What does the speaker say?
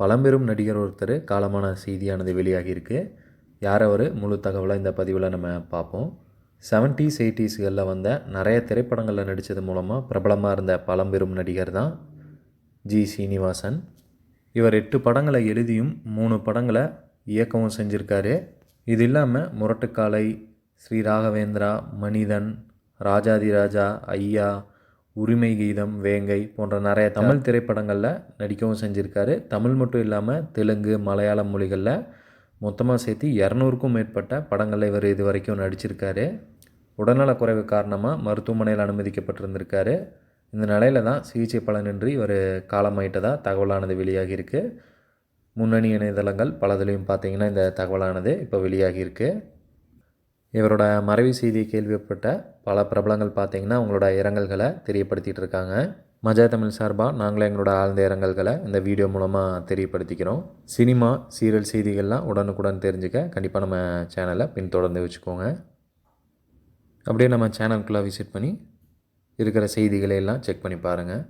பழம்பெரும் நடிகர் ஒருத்தர் காலமான செய்தியானது வெளியாகியிருக்கு. யார் அவர்? முழு தகவலை இந்த பதிவில் நம்ம பார்ப்போம். செவன்ட்டீஸ் எயிட்டிஸ்களில் வந்த நிறைய திரைப்படங்களில் நடித்தது மூலமாக பிரபலமாக இருந்த பழம்பெரும் நடிகர் தான் ஜி சீனிவாசன். இவர் எட்டு படங்களை எழுதியும் மூணு படங்களை இயக்கவும் செஞ்சுருக்காரு. இது இல்லாமல் முரட்டுக்காலை ஸ்ரீ ராகவேந்திரா மனிதன் ராஜாதிராஜா ஐயா உரிமை கீதம் வேங்கை போன்ற நிறைய தமிழ் திரைப்படங்களில் நடிக்கவும் செஞ்சுருக்காரு. தமிழ் மட்டும் இல்லாமல் தெலுங்கு மலையாளம் மொழிகளில் மொத்தமாக சேர்த்து இரநூறுக்கும் மேற்பட்ட படங்களில் இவர் இது வரைக்கும் நடிச்சிருக்காரு. உடல்நலக்குறைவு காரணமாக மருத்துவமனையில் அனுமதிக்கப்பட்டிருந்திருக்காரு. இந்த நிலையில தான் சிகிச்சை பலனின்றி இவர் காலமாயிட்டதாக தகவலானது வெளியாகியிருக்கு. முன்னணி இணையதளங்கள் பலதிலையும் பார்த்தீங்கன்னா இந்த தகவலானது இப்போ வெளியாகியிருக்கு. இவரோட மறைவு செய்தி கேள்விப்பட்ட பல பிரபலங்கள் பார்த்தீங்கன்னா அவங்களோட இரங்கல்களை தெரியப்படுத்திகிட்டு இருக்காங்க. மஜா தமிழ் சார்பாக நாங்களே எங்களோட ஆழ்ந்த இரங்கல்களை இந்த வீடியோ மூலமாக தெரியப்படுத்திக்கிறோம். சினிமா சீரியல் செய்திகள்லாம் உடனுக்குடன் தெரிஞ்சுக்க கண்டிப்பாக நம்ம சேனலை பின்தொடர்ந்து வச்சுக்கோங்க. அப்படியே நம்ம சேனலுக்குள்ளே விசிட் பண்ணி இருக்கிற செய்திகளை எல்லாம் செக் பண்ணி பாருங்கள்